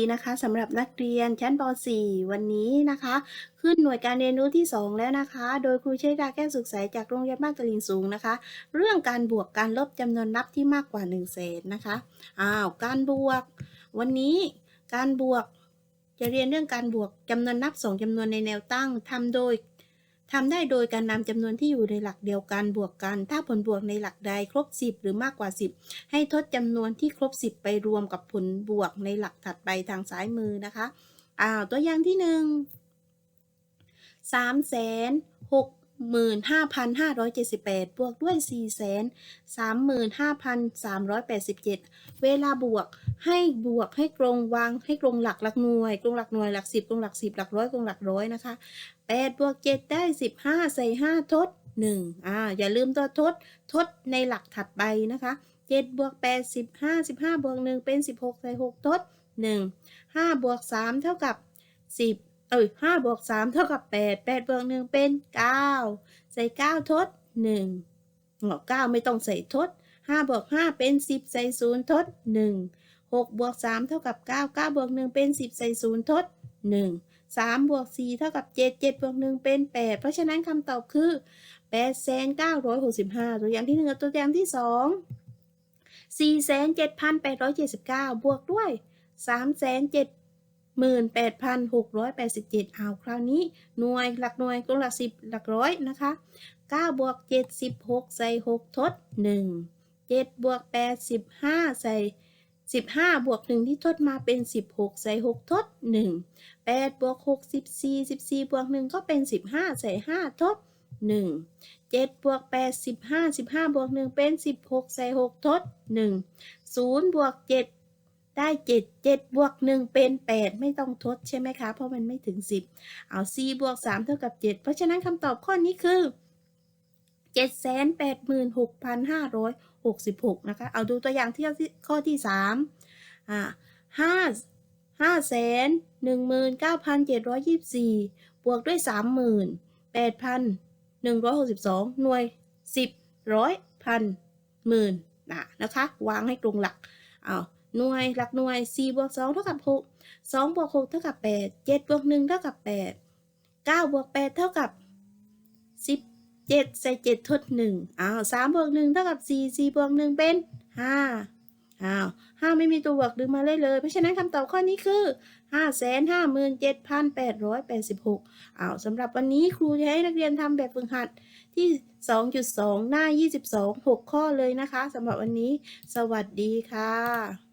ีนะคะสำหรับนักเรียนชั้นป .4 วันนี้นะคะ ขึ้นหน่วยการเรียนรู้ที่ 2 แล้วนะคะ โดยครูเชษดาแก้วสุขใสจากโรงเรียนบ้านตลิงสูงนะคะ เรื่องการบวกการลบจำนวนนับที่มากกว่า1นึ่งแสนนะคะอ้าวการบวก วันนี้การบวกจะเรียนเรื่องการบวกจำนวนนับ 2จำนวนในแนวตั้งทำโดย ทำได้โดยการนำจำนวนที่อยู่ในหลักเดียวกันบวกกัน ถ้าผลบวกในหลักใดครบ 10 หรือมากกว่า 10 ให้ทดจำนวนที่ครบ 10 ไปรวมกับผลบวกในหลักถัดไปทางซ้ายมือนะคะอ้าวตัวอย่างที่หนึ่งสามแสนหมื่นห้าพันห้าร้อยเจ็ดสิบแปดบวกด้วยสี่แสนสามหมื่นห้าพันสามร้อยแปดสิบเจ็ดเวลาบวกให้บวกให้กรงวางให้กรงหลักหลักหน่วย กรงหลักหน่วยหลักสิบกรงหลักสิบหลักร้อยกรงหลักร้อยนะคะแปดบวกเจ็ดได้สิบห้าใส่ห้าทดหนึ่งอ่า อย่าลืมตัวทด ทดในหลักถัดไปนะคะเจ็ดบวกแปดสิบห้าสิบห้าบวกหนึ่งเป็นสิบหกใส่หกทดหนึ่งห้าบวกสามเท่ากับสิบ เอ้ยห้าบวกสามเท่ากับแปดแปดบวกหนึ่งเป็นเก้าใส่เก้าทดหนึ่งหเก้าไม่ต้องใส่ทดห้าบวกห้าเป็นสิบใส่ศูนย์ทดหนึ่งหกบวกสามเท่ากับเก้าเก้าบวกหนึ่งเป็นสิบใส่ศูนย์ทดหนึ่งสามบวกสี่เท่ากับเจ็ดเจ็ดบวกหนึ่งเป็นแปดเพราะฉะนั้นคำตอบคือแปดแสนเก้าร้อยหกสิบห้าตัวอย่างที่หนึ่งกับตัวอย่างที่สองสี่แสนเจ็ดพันแปดร้อยเจ็ดสิบเก้าบวกด้วยสามแสนเจ็ด หมื่นแปดพันหกร้อยแปดสิบเจ็ดเอาคราวนี้หน่วยหลักหน่วยกลหลักสิบหลักร้อยนะคะเก้าบวกเจ็ดสิบหกใส่หกทดหนึ่งเจ็ดบวกแปดสิบห้าใส่สิบห้าบวกหนึ่งที่ทดมาเป็นสิบหกใส่หกทดหนึ่งแปดบวกหกสิบสี่สิบสี่บวกหนึ่งก็เป็นสิบห้าใส่ห้าทดหนึ่งเจ็ดบวกแปดสิบห้าสิบห้าบวกหนึ่งเป็นสิบหกใส่หกทดหนึ่งศูนย์บวกเจ็ด ได้เจ็ดเจ็ดบวกหนึ่งเป็นแปดไม่ต้องทดใช่ไหมคะ เพราะมันไม่ถึงสิบเอาสี่บวกสามเท่ากับเจ็ดเพราะฉะนั้นคำตอบข้อนี้คือเจ็ดแสนแปดหมื่นหกพันห้าร้อยหกสิบหกนะคะ เอาดูตัวอย่างที่ข้อที่สามอ่าห้าห้าแสนหนึ่งหมื่นเก้าพันเจ็ดร้อยยี่สิบสี่บวกด้วยสามหมื่นแปดพันหนึ่งร้อยหกสิบสองหน่วยสิบร้อยพันหมื่นนะนะคะ วางให้ตรงหลัก เอา หน่วยหลักหน่วย4บวก2เท่ากับ6 2บวก6เท่ากับ8 7บวก1เท่ากับ8 9บวก8เท่ากับ 17 ใส่ 7 ทด 1 อ้าว3บวก1เท่ากับ 4 4บวก1เป็น 5 อ้าว5ไม่มีตัวบวกดึงมาเลยเลย เพราะฉะนั้นคำตอบข้อนี้คือ 5 5 7 8 8 6อ้าวสำหรับวันนี้ครูจะให้นักเรียนทำแบบฝึกหัดที่ 2.2 หน้า 22 6 ข้อเลยนะคะสำหรับวันนี้ สวัสดีค่ะ